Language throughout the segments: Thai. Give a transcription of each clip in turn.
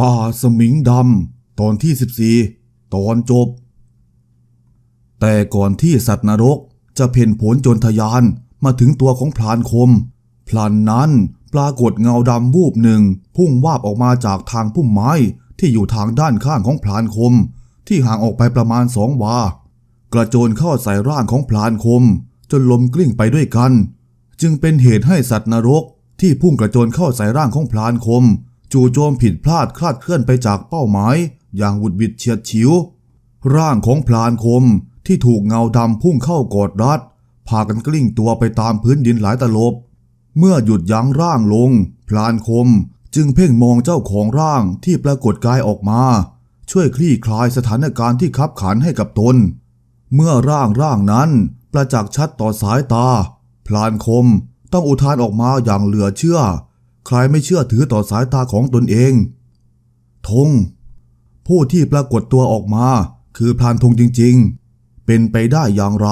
ป่าสมิงดำตอนที่ 14 ตอนจบ แต่ก่อนที่สัตว์นรกจะเพ่นผลจนทยานมาถึงตัวของพลานคม พลันนั้นปรากฏเงาดำวูบหนึ่ง พุ่งวาบออกมาจากทางพุ่มไม้ที่อยู่ทางด้านข้างของพลานคม ที่ห่างออกไปประมาณสองวา กระโจนเข้าใส่ร่างของพลานคม จนลมกลิ้งไปด้วยกัน จึงเป็นเหตุให้สัตว์นรกที่พุ่งกระโจนเข้าใส่ร่างของพลานคม จู่โจมผิดพลาดคลาดเคลื่อนไปจากเป้าหมาย อย่างหวุดหวิดเฉียดฉิว ร่างของพลานคมที่ถูกเงาดำพุ่งเข้ากอดรัดพากันกลิ้งตัวไปตามพื้นดินหลายตลบ เมื่อหยุดยั้งร่างลง พลานคมจึงเพ่งมองเจ้าของร่างที่ปรากฏกายออกมา ช่วยคลี่คลายสถานการณ์ที่คับขันให้กับตน เมื่อร่างร่างนั้นประจักษ์ชัดต่อสายตา พลานคมต้องอุทานออกมาอย่างเหลือเชื่อ ใครไม่เชื่อถือต่อสายตาของตนเอง ธง ผู้ที่ปรากฏตัวออกมา คือพลานธงจริงๆ เป็นไปได้อย่างไร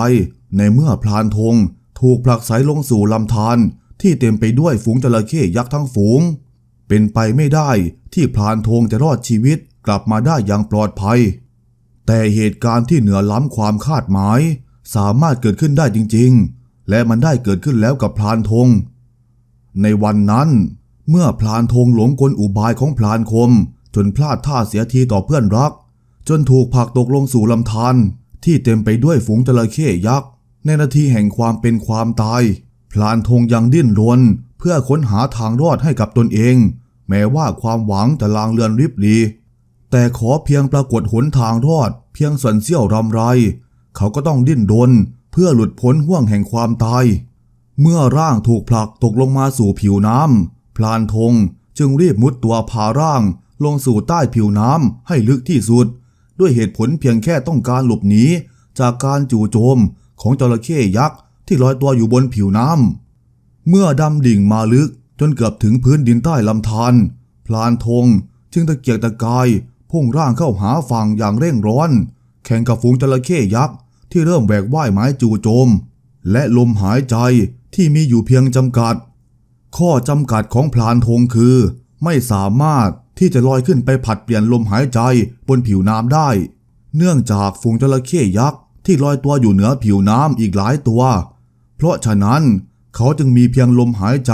ในเมื่อพลานธงถูกผลักไสลงสู่ลำธารที่เต็มไปด้วยฝูงจระเข้ยักษ์ทั้งฝูง เป็นไปไม่ได้ที่พลานธงจะรอดชีวิตกลับมาได้อย่างปลอดภัย แต่เหตุการณ์ที่เหนือล้ำความคาดหมาย สามารถเกิดขึ้นได้จริงๆ และมันได้เกิดขึ้นแล้วกับพลานธงในวันนั้น เมื่อพลานธงหลงกลอุบายของพลานคม จนพลาดท่าเสียทีต่อเพื่อนรัก จนถูกผลักตกลงสู่ลำธารที่เต็มไปด้วยฝูงจระเข้ยักษ์ ในนาทีแห่งความเป็นความตาย พลานธงยังดิ้นรน เพื่อค้นหาทางรอดให้กับตนเอง แม้ว่าความหวังจะลางเลือนริบหรีแต่ขอเพียงปรากฏหนทางรอด เพียงส่วนเสี้ยวรำไร เขาก็ต้องดิ้นรนเพื่อหลุดพ้นห่วงแห่งความตาย เมื่อร่างถูกผลักตกลงมาสู่ผิวน้ำ พลานธงจึงรีบมุดตัวพาร่าง ลงสู่ใต้ผิวน้ำให้ลึกที่สุด ด้วยเหตุผลเพียงแค่ต้องการหลบหนีจากการจู่โจมของจระเข้ยักษ์ที่ลอยตัวอยู่บนผิวน้ำเมื่อดำดิ่งมาลึกจนเกือบถึงพื้นดินใต้ลำธารพลานธงจึงตะเกียกตะกายพุ่งร่างเข้าหาฝั่งอย่างเร่งร้อน แข่งกับฝูงจระเข้ยักษ์ที่เริ่มแหวกว่ายไม้จู่โจม และลมหายใจที่มีอยู่เพียงจำกัด ข้อจำกัดของพลานธงคือ ไม่สามารถที่จะลอยขึ้นไปผัดเปลี่ยนลมหายใจบนผิวน้ำได้ เนื่องจากฝูงจระเข้ยักษ์ที่ลอยตัวอยู่เหนือผิวน้ำอีกหลายตัว เพราะฉะนั้นเขาจึงมีเพียงลมหายใจ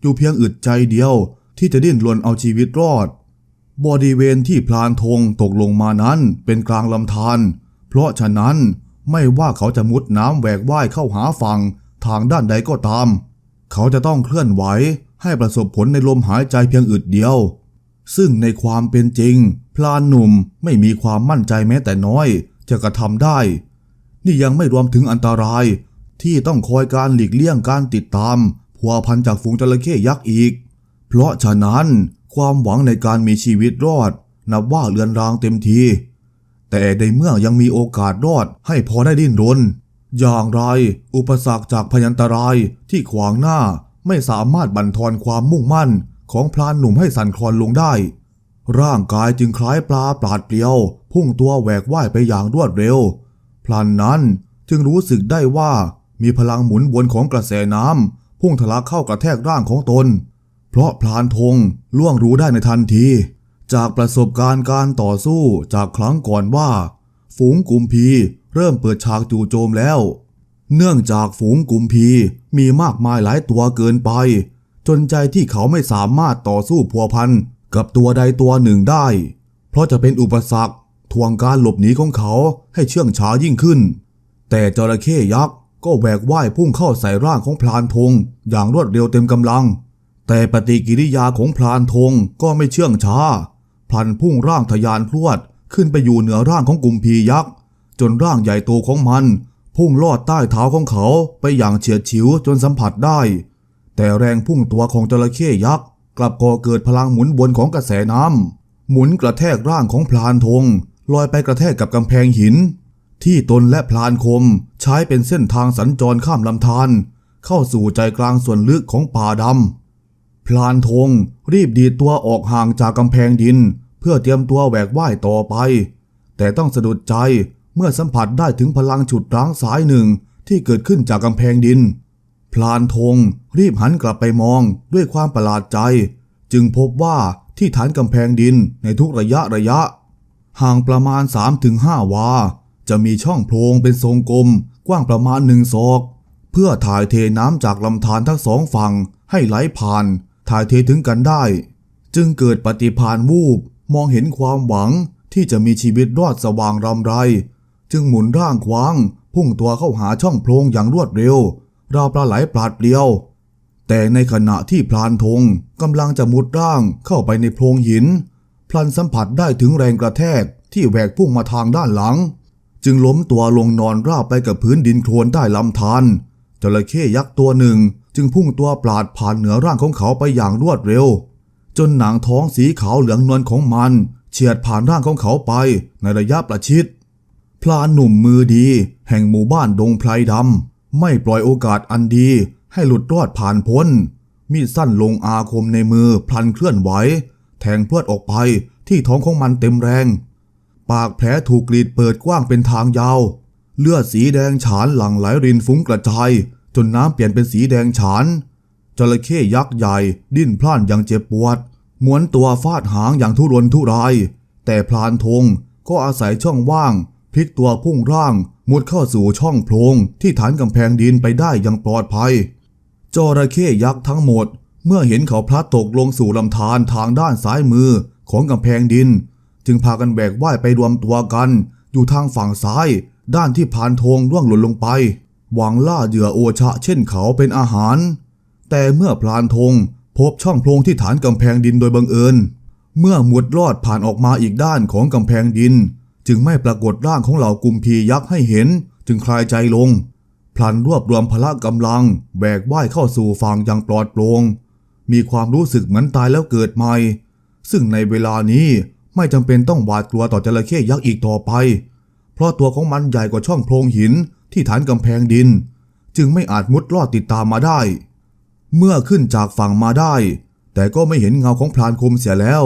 อยู่เพียงอึดใจเดียว ที่จะดิ้นรนเอาชีวิตรอด บริเวณที่พลานธงตกลงมานั้นเป็นกลางลำธารเพราะฉะนั้นไม่ว่าเขาจะมุดน้ำแหวกว่ายเข้าหาฝั่งทางด้านใดก็ตาม เขาจะต้องเคลื่อนไหวให้ประสบผลในลมหายใจเพียงอึดเดียว ซึ่งในความเป็นจริง พลานหนุ่มไม่มีความมั่นใจแม้แต่น้อย จะกระทำได้ นี่ยังไม่รวมถึงอันตราย ที่ต้องคอยการหลีกเลี่ยงการติดตามพัวพันจากฝูงจระเข้ยักษ์อีก เพราะฉะนั้นความหวังในการมีชีวิตรอด นับว่าเลือนรางเต็มที แต่ในเมื่อยังมีโอกาสรอดให้พอได้ดิ้นรน อย่างไร อุปสรรคจากพยันตรายที่ขวางหน้าไม่สามารถบั่นทอนความมุ่งมั่นของพลานหนุ่มให้สั่นคลอนลงได้ ร่างกายจึงคล้ายปลาปราดเปรียว พุ่งตัวแหวกว่ายไปอย่างรวดเร็ว พลันนั้นจึงรู้สึกได้ว่ามีพลังหมุนวนของกระแสน้ำพุ่งทะลักเข้ากระแทกร่างของตน เพราะพลานธงล่วงรู้ได้ในทันที จากประสบการณ์การต่อสู้จากครั้งก่อนว่า ฝูงกุมพี เริ่มเปิดฉากจู่โจมแล้ว เนื่องจากฝูงกุมพีมีมากมายหลายตัวเกินไป จนใจที่เขาไม่สามารถต่อสู้พัวพันกับตัวใดตัวหนึ่งได้ เพราะจะเป็นอุปสรรคทวงการหลบหนีของเขาให้เชื่องช้ายิ่งขึ้น แต่จระเข้ยักษ์ก็แหวกว่ายพุ่งเข้าใส่ร่างของพลานธงอย่างรวดเร็วเต็มกำลัง แต่ปฏิกิริยาของพลานธงก็ไม่เชื่องช้า พลันพุ่งร่างทะยานพรวดขึ้นไปอยู่เหนือร่างของกุมพียักษ์ จนร่างใหญ่โตของมันพุ่งลอดใต้เท้าของเขาไปอย่างเฉียดฉิวจนสัมผัสได้ แต่แรงพุ่งตัวของจระเข้ยักษ์กลับก่อเกิดพลังหมุนวนของกระแสน้ำหมุนกระแทกร่างของพลานธงลอยไปกระแทกกับกำแพงหิน ที่ตนและพลานคมใช้เป็นเส้นทางสัญจรข้ามลำธารเข้าสู่ใจกลางส่วนลึกของป่าดำพลานธงรีบดีดตัวออกห่างจากกำแพงดิน เพื่อเตรียมตัวแหวกว่ายต่อไป แต่ต้องสะดุดใจ เมื่อสัมผัสได้ถึงพลังฉุดรั้งสายหนึ่งที่เกิดขึ้นจากกำแพงดิน พลานธงรีบหันกลับไปมองด้วยความประหลาดใจ จึงพบว่าที่ฐานกำแพงดินในทุกระยะระยะ ห่างประมาณ 3-5 วา จะมีช่องโพรงเป็นทรงกลม กว้างประมาณหนึ่งศอก เพื่อถ่ายเทน้ำจากลำธารทั้งสองฝั่งให้ไหลผ่าน ถ่ายเทถึงกันได้ จึงเกิดปฏิภาณวูบ มองเห็นความหวังที่จะมีชีวิตรอดสว่างรำไร จึงหมุนร่างคว้าง พุ่งตัวเข้าหาช่องโพรงอย่างรวดเร็ว ราวปลาไหลปราดเปรียว แต่ในขณะที่พลานธงกำลังจะมุดร่างเข้าไปในโพรงหิน พลันสัมผัสได้ถึงแรงกระแทกที่แหวกพุ่งมาทางด้านหลัง จึงล้มตัวลงนอนราบไปกับพื้นดินโคลนใต้ลำธารจระเข้ยักษ์ตัวหนึ่งจึงพุ่งตัวปลาดผ่านเหนือร่างของเขาไปอย่างรวดเร็ว จนหนังท้องสีขาวเหลืองนวลของมัน เฉียดผ่านร่างของเขาไปในระยะประชิด พลานหนุ่มมือดี แห่งหมู่บ้านดงไพรดำไม่ปล่อยโอกาสอันดีให้หลุดรอดผ่านพ้น มีดสั้นลงอาคมในมือพลันเคลื่อนไหว แทงพรวดออกไปที่ท้องของมันเต็มแรง ปากแผลถูกกรีดเปิดกว้างเป็นทางยาว เลือดสีแดงฉานหลั่งไหลรินฟุ้งกระจาย จนน้ำเปลี่ยนเป็นสีแดงฉานจระเข้ยักษ์ใหญ่ ดิ้นพล่านอย่างเจ็บปวดม้วนตัวฟาดหางอย่างทุรนทุราย แต่พลานธงก็อาศัยช่องว่าง พลิกตัวพุ่งร่างมุดเข้าสู่ช่องโพรงที่ฐานกำแพงดินไปได้อย่างปลอดภัย จระเข้ยักษ์ทั้งหมด เมื่อเห็นเขาพลัดตกลงสู่ลำธารทางด้านซ้ายมือของกำแพงดิน จึงพากันแบกว่ายไปรวมตัวกัน อยู่ทางฝั่งซ้าย ด้านที่พานธงร่วงหล่นลงไป หวังล่าเหยื่อโอชะเช่นเขาเป็นอาหาร แต่เมื่อพลานธงพบช่องโพรงที่ฐานกำแพงดินโดยบังเอิญ เมื่อมุดลอดผ่านออกมาอีกด้านของกำแพงดิน จึงไม่ปรากฏร่างของเหล่ากุมพียักษ์ให้เห็น จึงคลายใจลง พลันรวบรวมพละกำลัง แบกว่ายเข้าสู่ฝั่งอย่างปลอดโปร่งมีความรู้สึกเหมือนตายแล้วเกิดใหม่ ซึ่งในเวลานี้ไม่จำเป็นต้องหวาดกลัวต่อจระเข้ยักษ์อีกต่อไป เพราะตัวของมันใหญ่กว่าช่องโพรงหินที่ฐานกำแพงดิน จึงไม่อาจมุดลอดติดตามมาได้ เมื่อขึ้นจากฝั่งมาได้ แต่ก็ไม่เห็นเงาของพลานคมเสียแล้ว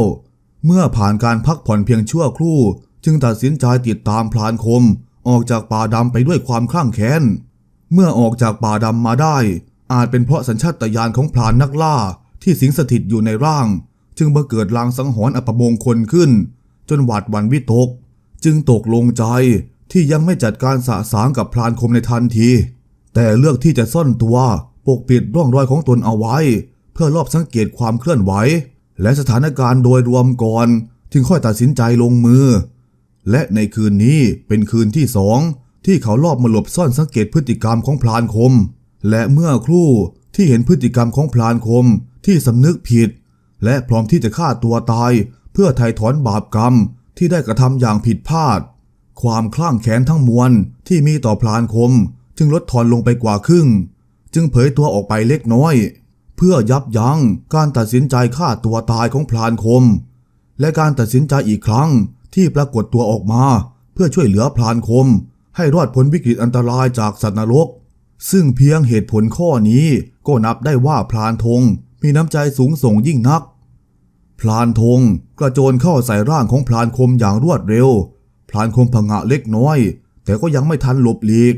เมื่อผ่านการพักผ่อนเพียงชั่วครู่ จึงตัดสินใจติดตามพลานคม ออกจากป่าดำไปด้วยความคลั่งแค้น เมื่อออกจากป่าดำมาได้ อาจเป็นเพราะสัญชาตญาณของพลานนักล่าที่สิงสถิตอยู่ในร่าง จึงบังเกิดลางสังหรณ์อัปมงคลขึ้น จนหวาดหวั่นวิตก จึงตกลงใจที่ยังไม่จัดการสะสางกับพลานคมในทันที แต่เลือกที่จะซ่อนตัวปกปิดร่องรอยของตนเอาไว้ เพื่อรอบสังเกตความเคลื่อนไหว และสถานการณ์โดยรวมก่อน จึงค่อยตัดสินใจลงมือ และในคืนนี้เป็นคืนที่สองที่เขาลอบมาหลบซ่อนสังเกตพฤติกรรมของพลานคม และเมื่อครู่ที่เห็นพฤติกรรมของพลานคมที่สำนึกผิด และพร้อมที่จะฆ่าตัวตาย เพื่อไถ่ถอนบาปกรรมที่ได้กระทำอย่างผิดพลาด ความคลั่งแค้นทั้งมวลที่มีต่อพลานคม จึงลดทอนลงไปกว่าครึ่ง จึงเผยตัวออกไปเล็กน้อย เพื่อยับยั้งการตัดสินใจฆ่าตัวตายของพลานคม และการตัดสินใจอีกครั้ง ที่ปรากฏตัวออกมา เพื่อช่วยเหลือพลานคม ให้รอดพ้นวิกฤตอันตรายจากสัตว์นรก ซึ่งเพียงเหตุผลข้อนี้ก็นับได้ว่าพลานธงมีน้ำใจสูงส่งยิ่งนักพลานธงกระโจนเข้าใส่ร่างของพลานคมอย่างรวดเร็วพลานคมผงะเล็กน้อย แต่ก็ยังไม่ทันหลบหลีก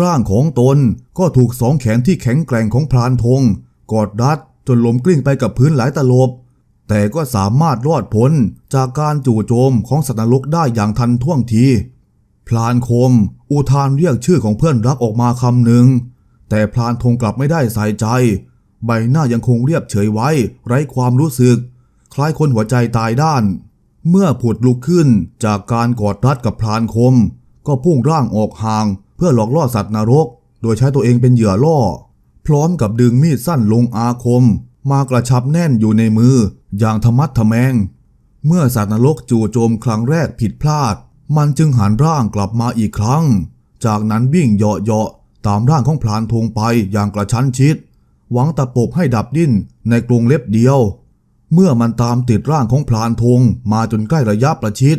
ร่างของตนก็ถูกสองแขนที่แข็งแกร่งของพลานธงกอดรัดจนล้มกลิ้งไปกับพื้นหลายตลบ แต่ก็สามารถรอดพ้นจากการจู่โจมของสัตว์นรกได้อย่างทันท่วงที พลานคม อุทานเรียกชื่อของเพื่อนรักออกมาคำหนึ่ง แต่พลานธงกลับไม่ได้ใส่ใจ ใบหน้ายังคงเรียบเฉยไว้ ไร้ความรู้สึก คล้ายคนหัวใจตายด้าน เมื่อผุดลุกขึ้นจากการกอดรัดกับพลานคม ก็พุ่งร่างออกห่าง เพื่อหลอกล่อสัตว์นรก โดยใช้ตัวเองเป็นเหยื่อล่อ พร้อมกับดึงมีดสั้นลงอาคม มากระชับแน่นอยู่ในมือ อย่างธรรมัดทะแมง เมื่อสัตว์นรกจู่โจมครั้งแรกผิดพลาด มันจึงหันร่างกลับมาอีกครั้ง จากนั้นวิ่งเหาะเยาะๆตามร่างของพลานธงไปอย่างกระชั้นชิด หวังตะปบให้ดับดิ้นในกรงเล็บเดียว เมื่อมันตามติดร่างของพลานธงมาจนใกล้ระยะประชิด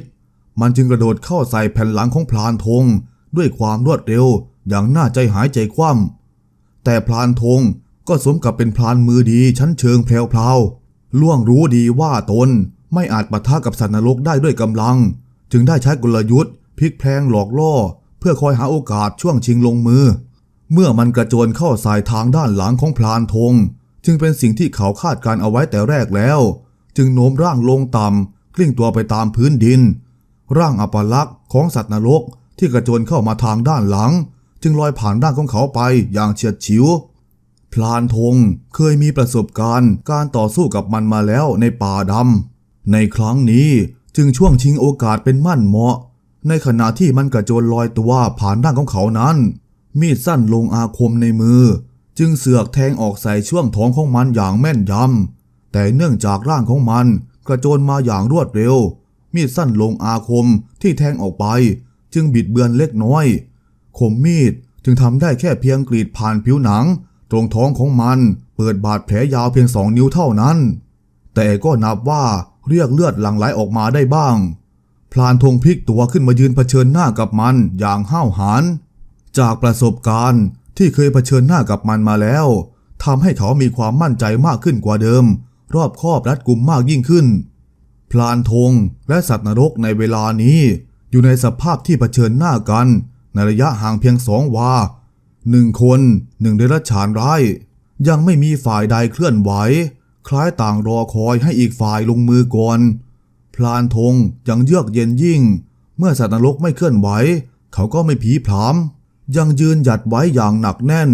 มันจึงกระโดดเข้าใส่แผ่นหลังของพลานธงด้วยความรวดเร็วอย่างน่าใจหายใจคว่ำแต่พลานธงก็สมกับเป็นพลานมือดีชั้นเชิงแพรว ล่วงรู้ดีว่าตนไม่อาจปะทะกับสัตว์นรกได้ด้วยกำลัง จึงได้ใช้กลยุทธ์พลิกแพลงหลอกล่อ เพื่อคอยหาโอกาสช่วงชิงลงมือ เมื่อมันกระโจนเข้าสายทางด้านหลังของพลานธง จึงเป็นสิ่งที่เขาคาดการเอาไว้แต่แรกแล้ว จึงโน้มร่างลงต่ำกลิ้งตัวไปตามพื้นดิน ร่างอัปลักษณ์ของสัตว์นรกที่กระโจนเข้ามาทางด้านหลัง จึงลอยผ่านร่างของเขาไปอย่างเฉียดฉิว พลานธงเคยมีประสบการณ์การต่อสู้กับมันมาแล้วในป่าดำ ในครั้งนี้จึงช่วงชิงโอกาสเป็นมั่นเหมาะ ในขณะที่มันกระโจนลอยตัวผ่านร่างของเขานั้น มีดสั้นลงอาคมในมือ จึงเสือกแทงออกใส่ช่วงท้องของมันอย่างแม่นยำ แต่เนื่องจากร่างของมันกระโจนมาอย่างรวดเร็ว มีดสั้นลงอาคมที่แทงออกไป จึงบิดเบือนเล็กน้อย คมมีดจึงทำได้แค่เพียงกรีดผ่านผิวหนัง ตรงท้องของมันเปิดบาดแผลยาวเพียงสองนิ้วเท่านั้น แต่ก็นับว่าเรียกเลือดหลั่งไหลออกมาได้บ้าง พลานธงพลิกตัวขึ้นมายืนเผชิญหน้ากับมันอย่างห้าวหาญจากประสบการณ์ที่เคยเผชิญหน้ากับมันมาแล้วทำให้เขามีความมั่นใจมากขึ้นกว่าเดิม รอบคอบรัดกุมมากยิ่งขึ้น พลานธงและสัตว์นรกในเวลานี้ อยู่ในสภาพที่เผชิญหน้ากัน ในระยะห่างเพียงสองวา หนึ่งคนหนึ่งเดรัจฉานร้าย ยังไม่มีฝ่ายใดเคลื่อนไหว คล้ายต่างรอคอยให้อีกฝ่ายลงมือก่อน พลานธงยังเยือกเย็นยิ่ง เมื่อสัตว์นรกไม่เคลื่อนไหว เขาก็ไม่ผีผลามยังยืนหยัดไว้อย่างหนักแน่น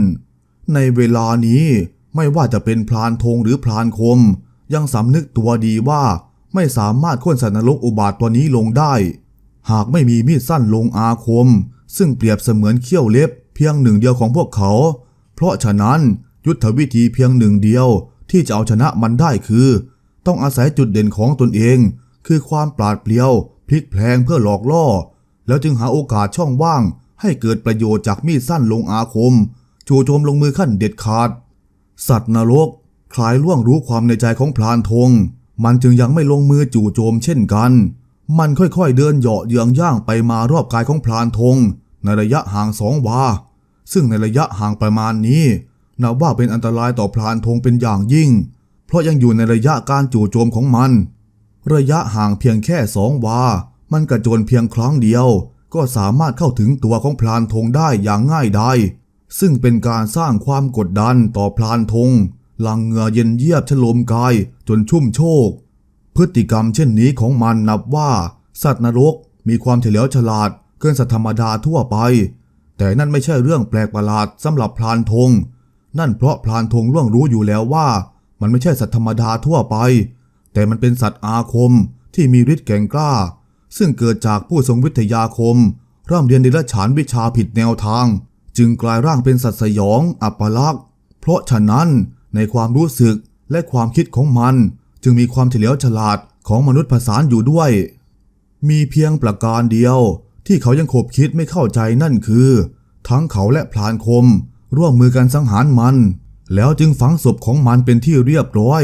ในเวลานี้ไม่ว่าจะเป็นพลานธงหรือพลานคม ยังสำนึกตัวดีว่าไม่สามารถโค่นสัตว์นรกอุบาทตัวนี้ลงได้ หากไม่มีมีดสั้นลงอาคม ซึ่งเปรียบเสมือนเขี้ยวเล็บ เพียงหนึ่งเดียวของพวกเขา เพราะฉะนั้นยุทธวิธีเพียงหนึ่งเดียวที่จะเอาชนะมันได้คือ ต้องอาศัยจุดเด่นของตนเอง คือความปราดเปรียวพลิกแพลงเพื่อหลอกล่อ แล้วจึงหาโอกาสช่องว่าง ให้เกิดประโยชน์จากมีดสั้นลงอาคม จู่โจมลงมือขั้นเด็ดขาด สัตว์นรกคลายล่วงรู้ความในใจของพลานธง มันจึงยังไม่ลงมือจู่โจมเช่นกัน มันค่อยๆเดินเหยาะเยืองย่างไปมารอบกายของพลานธง ในระยะห่างสองวา ซึ่งในระยะห่างประมาณนี้นับว่าเป็นอันตรายต่อพลานธงเป็นอย่างยิ่ง เพราะยังอยู่ในระยะการจู่โจมของมัน ระยะห่างเพียงแค่สองวา มันกระโจนเพียงครั้งเดียว ก็สามารถเข้าถึงตัวของพลานธงได้อย่างง่ายดายซึ่งเป็นการสร้างความกดดันต่อพลานธงลังเหงื่อเย็นเยียบชโลมกายจนชุ่มโชก พฤติกรรมเช่นนี้ของมันนับว่า สัตว์นรกมีความเฉลียวฉลาด เกินสัตว์ธรรมดาทั่วไป แต่นั่นไม่ใช่เรื่องแปลกประหลาดสำหรับพลานธง นั่นเพราะพลานธงล่วงรู้อยู่แล้วว่า มันไม่ใช่สัตว์ธรรมดาทั่วไป แต่มันเป็นสัตว์อาคมที่มีฤทธิ์แก่งกล้า ซึ่งเกิดจากผู้ทรงวิทยาคมร่ำเรียนเดรัจฉานวิชาผิดแนวทาง จึงกลายร่างเป็นสัตว์สยอง อัปลักษณ์ เพราะฉะนั้นในความรู้สึกและความคิดของมัน จึงมีความเฉลียวฉลาดของมนุษย์ผสานอยู่ด้วย มีเพียงประการเดียว ที่เขายังขบคิดไม่เข้าใจนั่นคือ ทั้งเขาและพลานคม ร่วมมือกันสังหารมัน แล้วจึงฝังศพของมันเป็นที่เรียบร้อย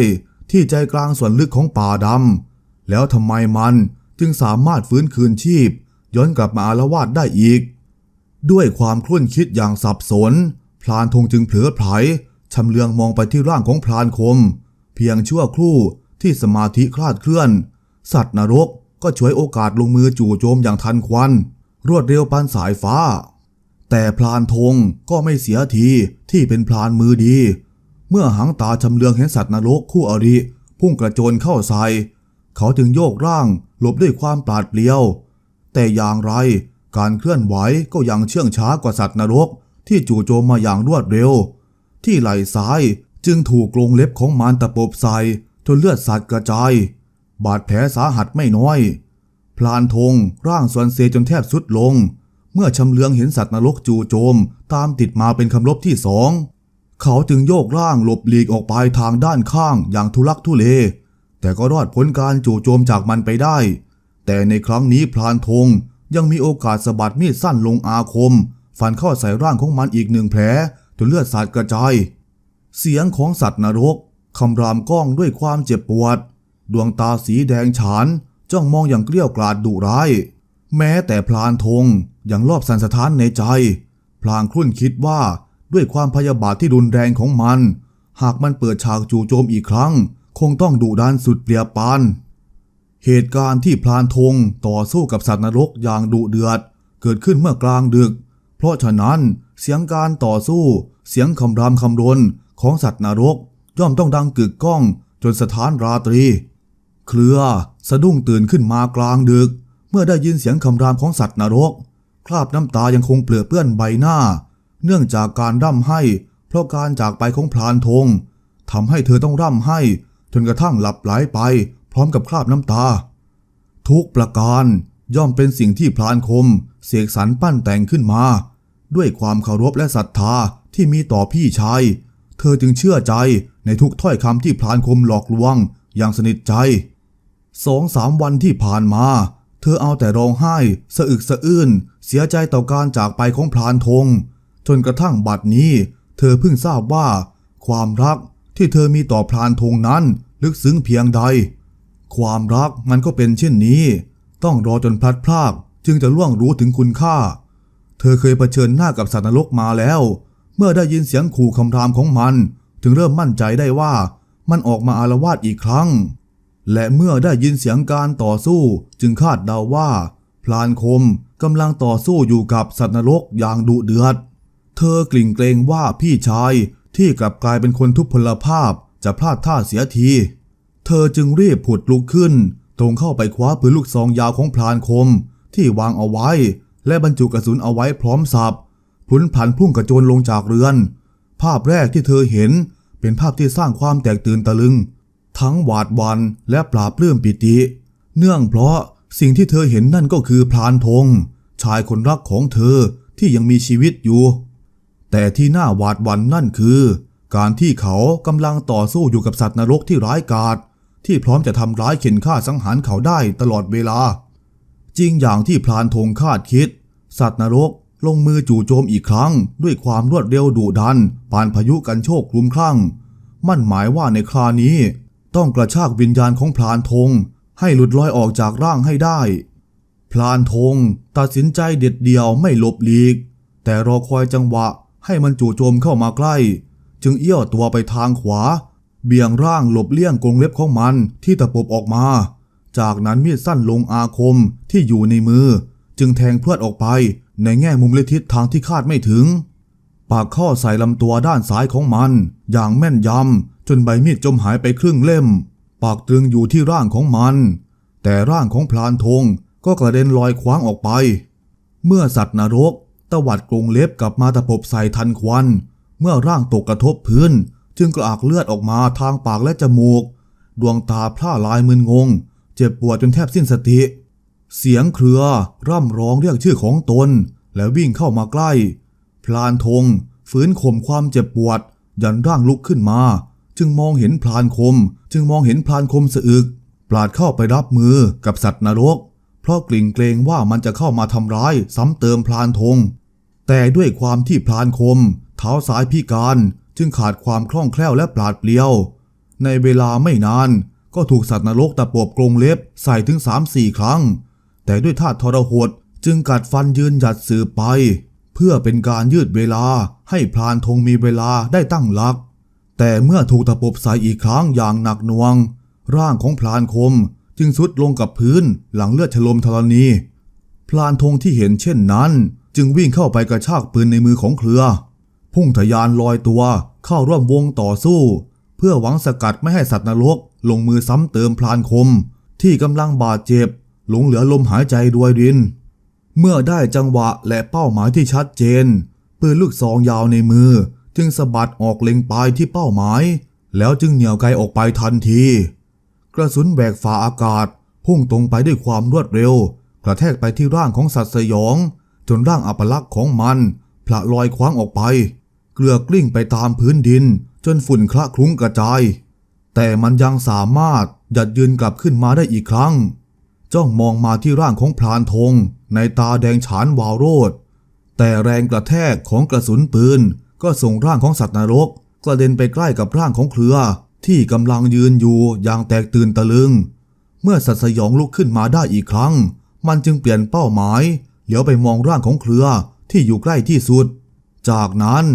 ที่ใจกลางส่วนลึกของป่าดำแล้วทำไมมันจึงสามารถฟื้นคืนชีพ ย้อนกลับมาอาละวาดได้อีก ด้วยความคลุ่นคิดอย่างสับสน พลานธงจึงเผลอไผลชำเลืองมองไปที่ร่างของพลานคม เพียงชั่วครู่ที่สมาธิคลาดเคลื่อน สัตว์นรกก็ช่วยโอกาสลงมือจู่โจมอย่างทันควัน รวดเร็วปานสายฟ้า แต่พลานธงก็ไม่เสียทีที่เป็นพลานมือดี เมื่อหางตาชำเลืองเห็นสัตว์นรกคู่อริ พุ่งกระโจนเข้าใส่เขาจึงโยกร่างหลบด้วยความปราดเปรียว แต่อย่างไรการเคลื่อนไหวก็ยังเชื่องช้ากว่าสัตว์นรกที่จู่โจมมาอย่างรวดเร็ว ที่ไหล่ซ้ายจึงถูกกรงเล็บของมันตะปบใส่จนเลือดสาดกระจาย บาดแผลสาหัสไม่น้อย พลานธงร่างส่วนเซจนแทบสุดลง เมื่อชำเลืองเห็นสัตว์นรกจู่โจม ตามติดมาเป็นคำรบที่สอง เขาจึงโยกร่างหลบหลีกออกไปทางด้านข้างอย่างทุลักทุเล แต่ก็รอดพ้นการจู่โจมจากมันไปได้ แต่ในครั้งนี้พลานธงยังมีโอกาสสะบัดมีดสั้นลงอาคม ฟันเข้าใส่ร่างของมันอีกหนึ่งแผลจนเลือดสาดกระจาย เสียงของสัตว์นรกคำรามก้องด้วยความเจ็บปวด ดวงตาสีแดงฉาน จ้องมองอย่างเกลี้ยวกราดดุร้าย แม้แต่พลานธงยังรอบสันสถานในใจ พลางครุ่นคิดว่าด้วยความพยาบาทที่รุนแรงของมัน หากมันเปิดฉากจู่โจมอีกครั้ง คงต้องดุดันสุดเปรียบปาน เหตุการณ์ที่พลานธงต่อสู้กับสัตว์นรกอย่างดุเดือด เกิดขึ้นเมื่อกลางดึก เพราะฉะนั้นเสียงการต่อสู้ เสียงคำรามคำรนของสัตว์นรกย่อมต้องดังกึกก้องจนสถานราตรี เครือ สะดุ้งตื่นขึ้นมากลางดึก เมื่อได้ยินเสียงคำรามของสัตว์นรก คราบน้ำตายังคงเปลือเปื้อนใบหน้า เนื่องจากการร่ำไห้ เพราะการจากไปของพลานธงทำให้เธอต้องร่ำไห้ จนกระทั่งหลับไหลไป พร้อมกับคราบน้ำตา ทุกประการย่อมเป็นสิ่งที่พลานคม เสกสรรปั้นแต่งขึ้นมา ด้วยความเคารพและศรัทธาที่มีต่อพี่ชาย เธอจึงเชื่อใจในทุกถ้อยคำที่พลานคมหลอกลวง อย่างสนิทใจ สองสามวันที่ผ่านมา เธอเอาแต่ร้องไห้ สะอึกสะอื้น เสียใจต่อการจากไปของพลานธง จนกระทั่งบัดนี้ เธอเพิ่งทราบว่า ความรักที่เธอมีต่อพลานธงนั้นลึกซึ้งเพียงใด ความรักมันก็เป็นเช่นนี้ ต้องรอจนพลัดพรากจึงจะล่วงรู้ถึงคุณค่า เธอเคยเผชิญหน้ากับสัตว์นรกมาแล้ว เมื่อได้ยินเสียงขู่คำรามของมันถึงเริ่มมั่นใจได้ว่ามันออกมาอารวาสอีกครั้ง และเมื่อได้ยินเสียงการต่อสู้จึงคาดเดาว่า พลานคมกำลังต่อสู้อยู่กับสัตว์นรกอย่างดุเดือด เธอกลิ่งเกรงว่าพี่ชายที่กลับกลายเป็นคนทุพพลภาพจะพลาดท่าเสียที เธอจึงรีบผุดลุกขึ้น ตรงเข้าไปคว้าปืนลูกซองยาวของพลานคม ที่วางเอาไว้ และบรรจุกระสุนเอาไว้พร้อมสับพลุนผันพุ่งกระโจนลงจากเรือน ภาพแรกที่เธอเห็นเป็นภาพที่สร้างความแตกตื่นตะลึง ทั้งหวาดวันและปราบปลื้มปิติ เนื่องเพราะสิ่งที่เธอเห็นนั่นก็คือพลานธงชายคนรักของเธอที่ยังมีชีวิตอยู่ แต่ที่น่าหวาดวันนั่นคือ การที่เขากำลังต่อสู้อยู่กับสัตว์นรกที่ร้ายกาจที่พร้อมจะทำร้ายเข็นฆ่าสังหารเขาได้ตลอดเวลา จริงอย่างที่พลานธงคาดคิด สัตว์นรกลงมือจู่โจมอีกครั้ง ด้วยความรวดเร็วดุดัน ปานพายุกันโชคคลุ้มคลั่ง มั่นหมายว่าในครานี้ ต้องกระชากวิญญาณของพลานธงให้หลุดลอยออกจากร่างให้ได้ พลานธงตัดสินใจเด็ดเดียวไม่หลบหลีก แต่รอคอยจังหวะให้มันจู่โจมเข้ามาใกล้ จึงเอี้ยวตัวไปทางขวา เบี่ยงร่างหลบเลี่ยงกรงเล็บของมันที่ตะปบออกมา จากนั้นมีดสั้นลงอาคมที่อยู่ในมือ จึงแทงพรวดออกไปในแง่มุมและทิศทางที่คาดไม่ถึง ปากข้อใส่ลำตัวด้านซ้ายของมัน อย่างแม่นยำ จนใบมีดจมหายไปครึ่งเล่ม ปากตรึงอยู่ที่ร่างของมัน แต่ร่างของพลานธงก็กระเด็นลอยคว้างออกไป เมื่อสัตว์นรกตวัดกรงเล็บกลับมาตะปบใส่ทันควัน เมื่อร่างตกกระทบพื้น จึงกระอักเลือดออกมาทางปากและจมูก ดวงตาพร่าลายมึนงง เจ็บปวดจนแทบสิ้นสติ เสียงเครือร่ำร้องเรียกชื่อของตน แล้ววิ่งเข้ามาใกล้ พลานธงฝืนข่มความเจ็บปวด ยันร่างลุกขึ้นมา จึงมองเห็นพลานคม จึงมองเห็นพลานคมสะอึกปลาดเข้าไปรับมือกับสัตว์นรก เพราะกลิ่งเกรงว่ามันจะเข้ามาทำร้ายซ้ำเติมพลานธง แต่ด้วยความที่พลานคม เท้าซ้ายพิการจึงขาดความคล่องแคล่วและปราดเปรียว ในเวลาไม่นานก็ถูกสัตว์นรกตะปบกรงเล็บใส่ถึงสามสี่ครั้ง แต่ด้วยท่าทรหดจึงกัดฟันยืนหยัดสืบไป เพื่อเป็นการยืดเวลาให้พลานธงมีเวลาได้ตั้งหลัก แต่เมื่อถูกตะปบใส่อีกครั้งอย่างหนักหน่วง ร่างของพลานคมจึงสุดลงกับพื้นหลังเลือดฉลมธรณี พลานธงที่เห็นเช่นนั้น จึงวิ่งเข้าไปกระชากปืนในมือของเครือ พุ่งทะยานลอยตัวเข้าร่วมวงต่อสู้ เพื่อหวังสกัดไม่ให้สัตว์นรกลงมือซ้ำเติมพลานคม ที่กำลังบาดเจ็บ หลงเหลือลมหายใจรวยริน เมื่อได้จังหวะและเป้าหมายที่ชัดเจนปืนลูกซองยาวในมือ จึงสะบัดออกเล็งปลายที่เป้าหมาย แล้วจึงเหนี่ยวไกลออกไปทันที กระสุนแบกฝาอากาศ พุ่งตรงไปด้วยความรวดเร็ว กระแทกไปที่ร่างของสัตว์สยอง จนร่างอัปลักษณ์ของมันพละลอยคว้างออกไป เกลือกลิ้งไปตามพื้นดิน จนฝุ่นคละคลุ้งกระจาย แต่มันยังสามารถหยัดยืนกลับขึ้นมาได้อีกครั้ง จ้องมองมาที่ร่างของพลานธงในตาแดงฉานวาวโรดแต่แรงกระแทกของกระสุนปืน ก็ส่งร่างของสัตว์นรกกระเด็นไปใกล้กับร่างของเครือ ที่กำลังยืนอยู่อย่างแตกตื่นตะลึง เมื่อสัตว์สยองลุกขึ้นมาได้อีกครั้ง มันจึงเปลี่ยนเป้าหมายเหลียวไปมองร่างของเครือที่อยู่ใกล้ที่สุด จากนั้น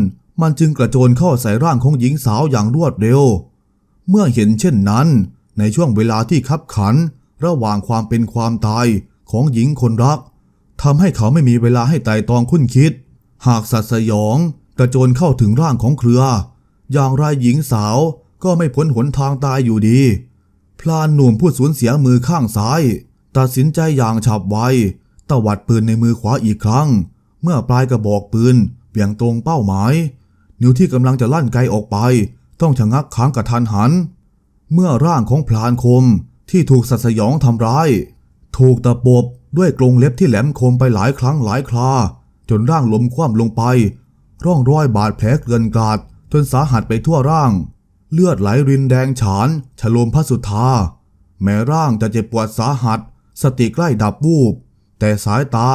มันจึงกระโจนเข้าใส่ร่างของหญิงสาวอย่างรวดเร็ว เมื่อเห็นเช่นนั้น ในช่วงเวลาที่คับขัน ระหว่างความเป็นความตายของหญิงคนรักทำให้เขาไม่มีเวลาให้ไต่ตองคุ้นคิด หากสัตว์สยอง กระโจนเข้าถึงร่างของเครือ อย่างไรหญิงสาวก็ไม่พ้นหนทางตายอยู่ดี พลานหนุ่มผู้สูญเสียมือข้างซ้าย ตัดสินใจอย่างฉับไวตวัดปืนในมือขวาอีกครั้ง เมื่อปลายกระบอกปืนเบี่ยงตรงเป้าหมาย นิ้วที่กำลังจะลั่นไกออกไป ต้องชะงักค้างกระทันหัน เมื่อร่างของพลานคมที่ถูกสัตว์สยองทำร้าย ถูกตะปบด้วยกรงเล็บที่แหลมคมไปหลายครั้งหลายครา จนร่างล้มคว่ำลงไป ร่องรอยบาดแผลเกลื่อนกลาดจนสาหัสไปทั่วร่าง เลือดไหลรินแดงฉาน ฉลมพระสุธา แม้ร่างจะเจ็บปวดสาหัส สติใกล้ดับวูบ แต่สายตา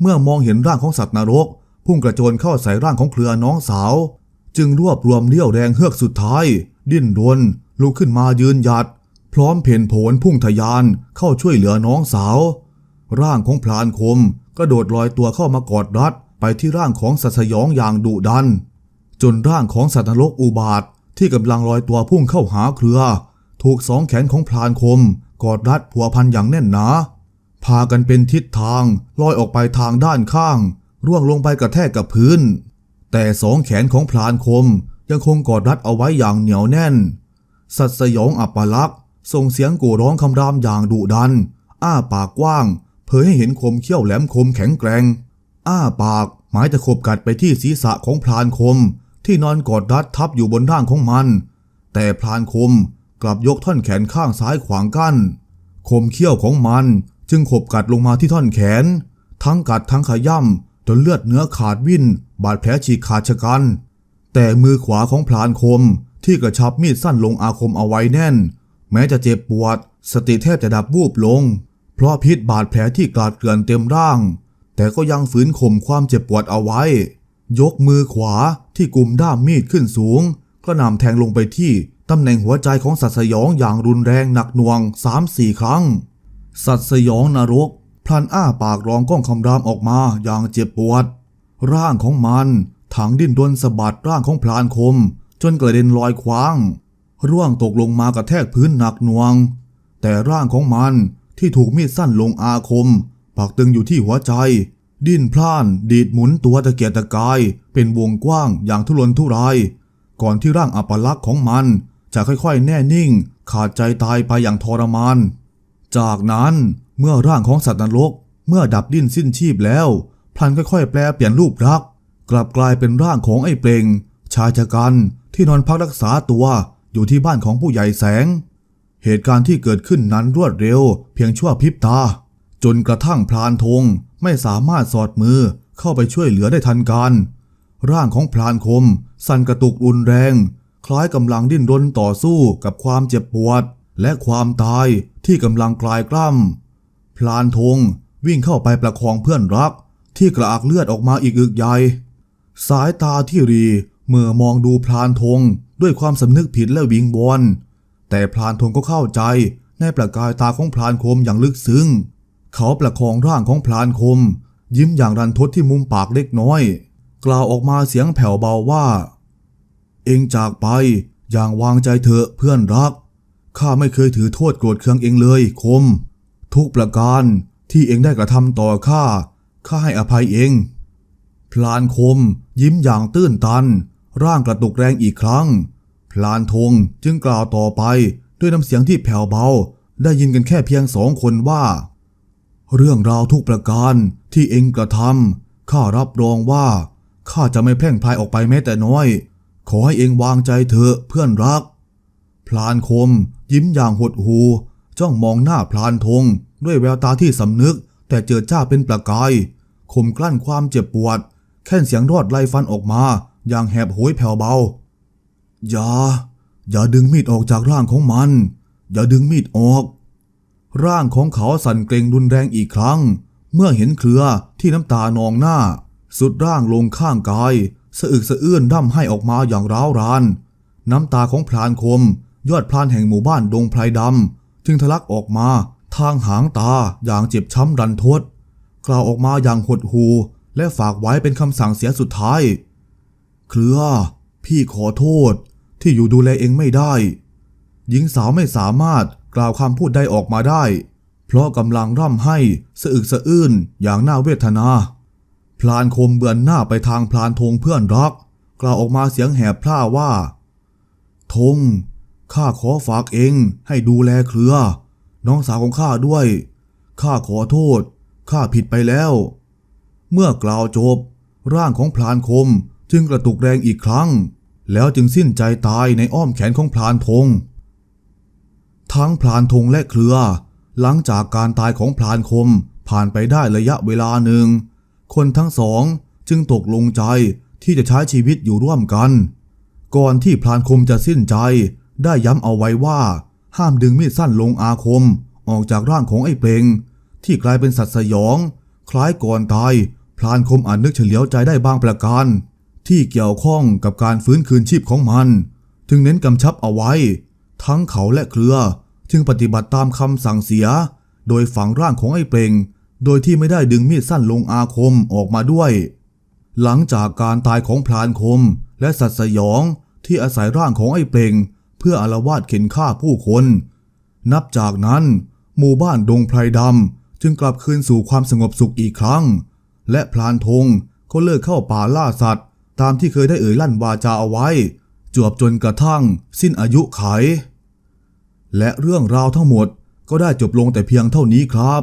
เมื่อมองเห็นร่างของสัตว์นรก พุ่งกระโจนเข้าใส่ร่างของเครือน้องสาว จึงรวบรวมเรี่ยวแรงเฮือกสุดท้าย ดิ้นรนลุกขึ้นมายืนหยัด พร้อมเพ่นโผนพุ่งทะยานเข้าช่วยเหลือน้องสาว ร่างของพลานคมกระโดดลอยตัวเข้ามากอดรัด ไปที่ร่างของสัตว์สยองอย่างดุดัน จนร่างของสัตว์นรกอุบาทที่กำลังลอยตัวพุ่งเข้าหาเครือ ถูกสองแขนของพลานคม กอดรัดผัวพันอย่างแน่นหนา พากันเป็นทิศทางลอยออกไปทางด้านข้าง ร่วงลงไปกระแทกกับพื้น แต่สองแขนของพลานคมยังคงกอดรัดเอาไว้อย่างเหนียวแน่น สัตว์สยองอัปลักษ์ส่งเสียงกู่ร้องคำรามอย่างดุดัน อ้าปากกว้าง เผยให้เห็นคมเขี้ยวแหลมคมแข็งแกร่ง อ้าปากหมายจะขบกัดไปที่ศีรษะของพลานคม ที่นอนกอดรัดทับอยู่บนร่างของมัน แต่พลานคมกลับยกท่อนแขนข้างซ้ายขวางกั้น คมเขี้ยวของมันจึงขบกัดลงมาที่ท่อนแขน ทั้งกัดทั้งขย่ำจนเลือดเนื้อขาดวิ่น บาดแผลฉีกขาดชะกัน แต่มือขวาของพลานคมที่กระชับมีดสั้นลงอาคมเอาไว้แน่น แม้จะเจ็บปวด สติแทบจะดับวูบลง เพราะพิษบาดแผลที่กลาดเกลื่อนเต็มร่าง แต่ก็ยังฝืนข่มความเจ็บปวดเอาไว้ ยกมือขวาที่กุมด้ามมีดขึ้นสูง ก็นำแทงลงไปที่ตำแหน่งหัวใจของสัตว์สยองอย่างรุนแรงหนักหน่วงสามสี่ครั้ง สัตว์สยองนรก พลันอ้าปากร้องก้องคำรามออกมาอย่างเจ็บปวด ร่างของมันถังดิ้นดนสะบัดร่างของพลานคม จนกระเด็นลอยคว้าง ร่วงตกลงมากระแทกพื้นหนักหน่วง แต่ร่างของมันที่ถูกมีดสั้นลงอาคม ปักตึงอยู่ที่หัวใจ ดิ้นพล่าน ดีดหมุนตัวตะเกียกตะกาย เป็นวงกว้างอย่างทุรนทุราย ก่อนที่ร่างอัปลักษณ์ของมัน จะค่อยๆ แน่นิ่ง ขาดใจตายไปอย่างทรมาน จากนั้นเมื่อร่างของสัตว์นรก เมื่อดับดิ้นสิ้นชีพแล้วพลันค่อยๆ แปลเปลี่ยนรูปลักษกลับกลายเป็นร่างของไอ้เปลงชายชะกันที่นอนพักรักษาตัวอยู่ที่บ้านของผู้ใหญ่แสง เหตุการณ์ที่เกิดขึ้นนั้นรวดเร็ว เพียงชั่วพริบตา จนกระทั่งพลานธงไม่สามารถสอดมือเข้าไปช่วยเหลือได้ทันการ ร่างของพลานคม สั่นกระตุกรุนแรง คล้ายกำลังดิ้นรนต่อสู้กับความเจ็บปวด และความตายที่กำลังกลายกล้ำพลานธงวิ่งเข้าไปประคองเพื่อนรัก ที่กระอักเลือดออกมาอีกอึกใหญ่ สายตาที่รีเมื่อมองดูพลานธงด้วยความสำนึกผิดและวิงบอลแต่พลานธงก็เข้าใจในประกายตาของพลานคมอย่างลึกซึ้ง เขาประคองร่างของพลานคม ยิ้มอย่างรันทดที่มุมปากเล็กน้อย กล่าวออกมาเสียงแผ่วเบาว่า เองจากไปอย่างวางใจเถอะเพื่อนรัก ข้าไม่เคยถือโทษโกรธเคืองเองเลยคม ทุกประการที่เองได้กระทำต่อข้าข้าให้อภัยเอง พลานคมยิ้มอย่างตื้นตัน ร่างกระตุกแรงอีกครั้ง พลานธงจึงกล่าวต่อไปด้วยน้ำเสียงที่แผ่วเบา ได้ยินกันแค่เพียงสองคนว่า เรื่องราวทุกประการที่เองกระทำข้ารับรองว่าข้าจะไม่แพร่งพรายออกไปแม้แต่น้อย ขอให้เองวางใจเถอะเพื่อนรัก พลานคม ยิ้มอย่างหดหู จ้องมองหน้าพลานธง ด้วยแววตาที่สำนึก แต่เจิดจ้าเป็นประกายขมกลั้นความเจ็บปวด แค่นเสียงรอดไล่ฟันออกมา อย่างแหบโหยแผ่วเบา อย่า อย่าดึงมีดออกจากร่างของมัน อย่าดึงมีดออก ร่างของเขาสั่นเกรงรุนแรงอีกครั้ง เมื่อเห็นเครือที่น้ำตานองหน้า สุดร่างลงข้างกาย สะอึกสะอื้นร่ำให้ออกมาอย่างร้าวราน น้ำตาของพลานคม ยอดพลานแห่งหมู่บ้านดงไพรดำจึงทะลักออกมาทางหางตาอย่างเจ็บช้ำรันทด กล่าวออกมาอย่างหดหูและฝากไว้เป็นคำสั่งเสียสุดท้าย เครือ พี่ขอโทษที่อยู่ดูแลเองไม่ได้ หญิงสาวไม่สามารถ กล่าวคำพูดใดออกมาได้ เพราะกำลังร่ำให้สะอึกสะอื้นอย่างน่าเวทนา พลานคมเบือนหน้าไปทางพลานธงเพื่อนรัก กล่าวออกมาเสียงแหบพร่าว่าธงข้าขอฝากเองให้ดูแลเครือ น้องสาวของข้าด้วยข้าขอโทษข้าผิดไปแล้ว เมื่อกล่าวจบ ร่างของพลานคมจึงกระตุกแรงอีกครั้ง แล้วจึงสิ้นใจตายในอ้อมแขนของพลานธง ทั้งพลานธงและเครือ หลังจากการตายของพลานคมผ่านไปได้ระยะเวลาหนึ่ง คนทั้งสองจึงตกลงใจที่จะใช้ชีวิตอยู่ร่วมกัน ก่อนที่พลานคมจะสิ้นใจได้ย้ำเอาไว้ว่า ห้ามดึงมีดสั้นลงอาคมออกจากร่างของไอ้เปลงที่กลายเป็นสัตว์สยอง คล้ายก่อนตาย พลานคมอาจนึกเฉลียวใจได้บางประการ ที่เกี่ยวข้องกับการฟื้นคืนชีพของมันถึงเน้นกำชับเอาไว้ ทั้งเขาและเครือ จึงปฏิบัติตามคำสั่งเสีย โดยฝังร่างของไอ้เปลงโดยที่ไม่ได้ดึงมีดสั้นลงอาคมออกมาด้วย หลังจากการตายของพลานคมและสัตว์สยองที่อาศัยร่างของไอ้เปลงเพื่ออาละวาดเข็นฆ่าผู้คน นับจากนั้นหมู่บ้านดงไพรดำจึงกลับคืนสู่ความสงบสุขอีกครั้ง และพลานธงก็เลิกเข้าป่าล่าสัตว์ ตามที่เคยได้เอ่ยลั่นวาจาเอาไว้ จวบจนกระทั่ง สิ้นอายุไข และเรื่องราวทั้งหมดก็ได้จบลงแต่เพียงเท่านี้ครับ